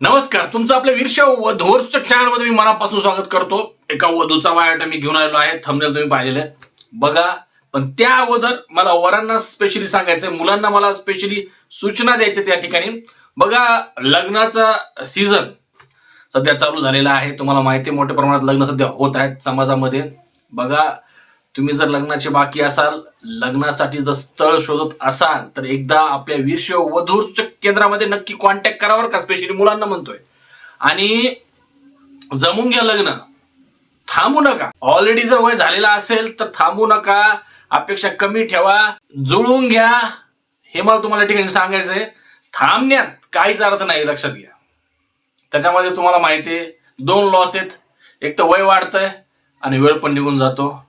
नमस्कार तुमचं आपल्या वीरशा व चॅनलमध्ये मी मनापासून स्वागत करतो. एका वधूचा बायोटा मी घेऊन आलेलो आहे थंबनेल तुम्ही पाहिलेलं आहे. बघा पण त्या अगोदर मला वरांना स्पेशली सांगायचंय मुलांना मला स्पेशली सूचना द्यायच्या त्या ठिकाणी. बघा लग्नाचा सीझन सध्या चालू झालेला आहे तुम्हाला माहिती आहे मोठ्या प्रमाणात लग्न सध्या होत आहेत समाजामध्ये. बघा तुम्ही जर लग्नाचे बाकी असाल लग्नासाठी जर स्थळ शोधत असाल तर एकदा आपल्या वीरशैव वधूच्या केंद्रामध्ये नक्की कॉन्टॅक्ट करावर का? स्पेशली मुलांना म्हणतोय. आणि जमून घ्या लग्न. थांबू नका. ऑलरेडी जर वय झालेला असेल तर थांबू नका. अपेक्षा कमी ठेवा. जुळवून घ्या. हे मला तुम्हाला ठिकाणी सांगायचंय. थांबण्यात काहीच अर्थ नाही लक्षात घ्या. त्याच्यामध्ये तुम्हाला माहिती आहे दोन लॉस आहेत. एक तर वय वाढतंय आणि वेळ पण निघून जातो.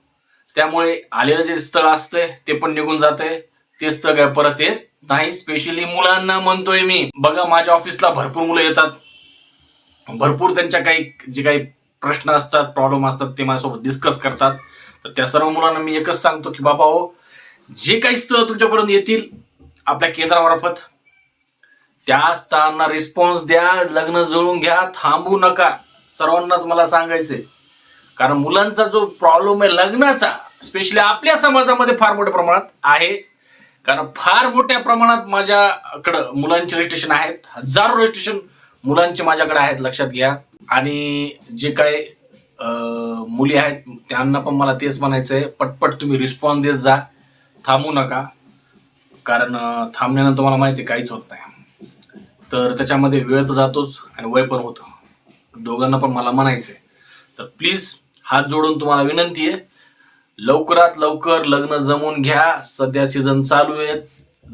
त्यामुळे आलेलं जे स्थळ असतंय ते पण निघून जाते ते स्थळ काय परत येत नाही. स्पेशली मुलांना म्हणतोय मी. बघा माझ्या ऑफिसला भरपूर मुलं येतात. भरपूर त्यांच्या काही जे काही प्रश्न असतात प्रॉब्लेम असतात ते माझ्यासोबत डिस्कस करतात. तर त्या सर्व मुलांना मी एकच सांगतो की बाबा हो जे काही स्थळ तुमच्यापर्यंत येतील आपल्या केंद्रामार्फत त्या स्थळांना रिस्पॉन्स द्या लग्न जुळून घ्या थांबू नका. सर्वांनाच मला सांगायचंय. कारण मुलांचा जो प्रॉब्लेम आहे लग्नाचा स्पेशली आपल्या समाजामध्ये फार मोठ्या प्रमाणात आहे. कारण फार मोठ्या प्रमाणात माझ्याकडं मुलांचे रजिस्ट्रेशन आहेत. हजारो रजिस्ट्रेशन मुलांचे माझ्याकडे आहेत लक्षात घ्या. आणि जे काय मुली आहेत त्यांना पण मला तेच म्हणायचं आहे पटपट तुम्ही रिस्पॉन्स देत जा. थांबू नका. कारण थांबण्यानं तुम्हाला माहिती काहीच होत नाही. तर त्याच्यामध्ये वेळ तर जातोच आणि वय पण होतं. दोघांना पण मला म्हणायचं आहे तर प्लीज हात जोडून तुम्हाला विनंती आहे. लवकरात लवकर लग्न जमून घ्या. सध्या सीझन चालू आहे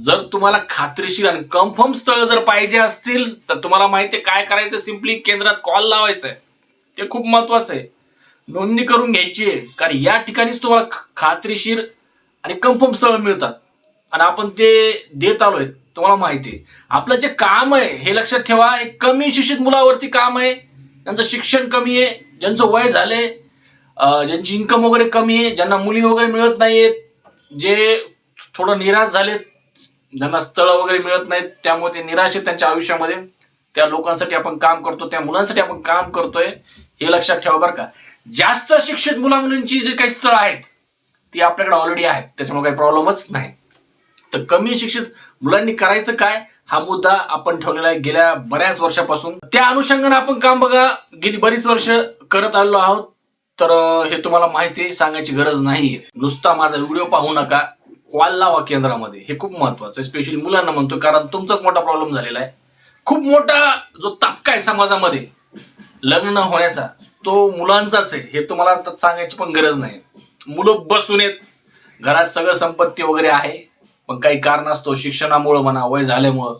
जर तुम्हाला खात्रीशीर आणि कन्फर्म स्थळ जर पाहिजे असतील तर तुम्हाला माहिती आहे काय करायचं? सिम्पली केंद्रात कॉल लावायचं आहे ते खूप महत्वाचं आहे. नोंदणी करून घ्यायची आहे. कारण या ठिकाणीच तुम्हाला खात्रीशीर आणि कन्फर्म स्थळ मिळतात. आणि आपण ते देत आलोय. तुम्हाला माहिती आहे. आपलं जे काम आहे हे लक्षात ठेवा. एक कमी शिक्षित मुलावरती काम आहे. त्यांचं शिक्षण कमी आहे. ज्यांचं वय झालंय ज्यांची इन्कम वगैरे कमी आहे ज्यांना मुली वगैरे मिळत नाहीयेत जे थोडं निराश झालेत ज्यांना स्थळ वगैरे मिळत नाहीत त्यामुळे ते निराश आहेत त्यांच्या आयुष्यामध्ये. त्या लोकांसाठी आपण काम करतो त्या मुलांसाठी आपण काम करतोय हे लक्षात ठेवा बरं का. जास्त शिक्षित मुला मुलींची जे काही स्थळ आहेत ती आपल्याकडे ऑलरेडी आहेत त्याच्यामुळे काही प्रॉब्लेमच नाही. तर कमी शिक्षित मुलांनी करायचं काय हा मुद्दा आपण ठेवलेला आहे गेल्या बऱ्याच वर्षापासून. त्या अनुषंगाने आपण काम बघा गेली बरीच वर्ष करत आलेलो आहोत. तर हे तुम्हाला माहिती सांगायची गरज नाही. नुसता माझा व्हिडिओ पाहू नका. कॉल लावा केंद्रामध्ये. हे खूप महत्वाचं आहे. स्पेशली मुलांना म्हणतो कारण तुमचाच मोठा प्रॉब्लेम झालेला आहे. खूप मोठा जो तापका आहे समाजामध्ये लग्न होण्याचा तो मुलांचाच आहे. हे तुम्हाला सांगायची पण गरज नाही. मुलं बसून येत घरात सगळं संपत्ती वगैरे आहे. पण काही कारण असतो शिक्षणामुळं म्हणा वय झाल्यामुळं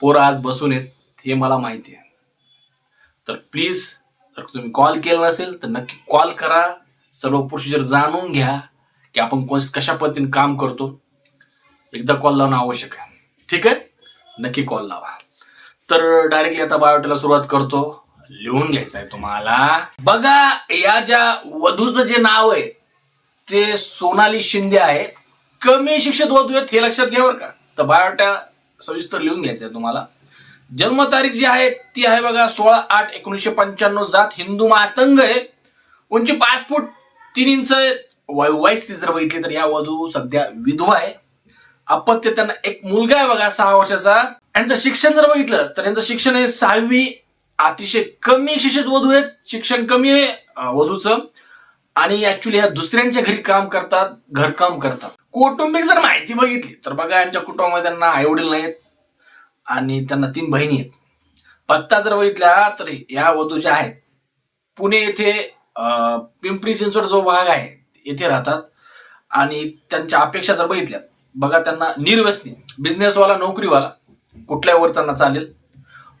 पोरं आज बसून येत हे मला माहिती आहे. तर प्लीज जर तुम्ही कॉल केला नसेल तर नक्की कॉल करा. सर्व प्रोसिजर जाणून घ्या की आपण कशा पद्धतीने काम करतो. एकदा कॉल लावणं आवश्यक आहे. ठीक आहे? नक्की कॉल लावा. तर डायरेक्टली आता बायोटेला सुरुवात करतो. लिहून घ्यायचं आहे तुम्हाला. बघा या ज्या वधूचं जे नाव आहे ते सोनाली शिंदे आहे. कमी शिक्षित वधू आहेत हे लक्षात घ्या बरं का. तर बायोटा सविस्तर लिहून घ्यायचं आहे तुम्हाला. जन्मतारीख जी आहे ती आहे बघा सोळा आठ एकोणीसशे पंच्याण्णव जात हिंदू मातंग आहे. उंची पाच फूट तीन इंच वय स्थिती जर बघितली तर या वधू सध्या विधवा आहे. अपत्य त्यांना एक मुलगा आहे बघा सहा वर्षाचा. यांचं शिक्षण जर बघितलं तर यांचं शिक्षण आहे सहावी. अतिशय कमी शिक्षित वधू आहेत. शिक्षण कमी आहे वधूचं. आणि ऍक्च्युली ह्या दुसऱ्यांच्या घरी काम करतात घरकाम करतात. कौटुंबिक जर माहिती बघितली तर बघा यांच्या कुटुंबामध्ये त्यांना आईवडील नाहीत. आणि त्यांना तीन बहिणी आहेत. पत्ता जर बघितला तर या वधू ज्या आहेत पुणे येथे अं, पिंपरी चिंचवड जो भाग आहे येथे राहतात. आणि त्यांच्या अपेक्षा जर बघितल्या बघा त्यांना निर्व्यसनी बिझनेसवाला नोकरीवाला कुठल्या वर त्यांना चालेल?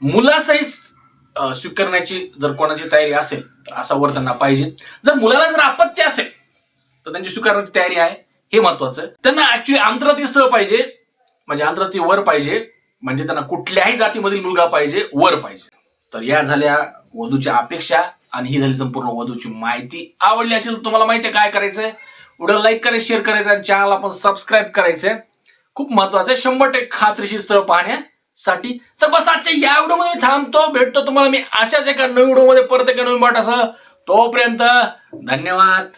मुलासहित स्वीकारण्याची जर कोणाची तयारी असेल तर असा वर त्यांना पाहिजे. जर मुलाला जर आपत्ती असेल तर त्यांची स्वीकारण्याची तयारी आहे. हे महत्वाचं त्यांना ऍक्च्युली आंतराती स्थळ पाहिजे म्हणजे आंतराती वर पाहिजे. म्हणजे त्यांना कुठल्याही जातीमधील मुलगा पाहिजे वर पाहिजे. तर या झाल्या वधूच्या अपेक्षा आणि ही झाली संपूर्ण वधूची माहिती. आवडली असेल तर तुम्हाला माहिती काय करायचंय? व्हिडिओ लाईक करायचं शेअर करायचं आणि चॅनल आपण सबस्क्राईब करायचंय. खूप महत्वाचं आहे शंभर टक्के खात्रीशीर स्थळ पाहण्यासाठी. तर बस आजच्या या व्हिडिओमध्ये मी थांबतो. भेटतो तुम्हाला मी अशाच एका नवीन व्हिडिओमध्ये परत एका नवीन वाट असं तोपर्यंत धन्यवाद.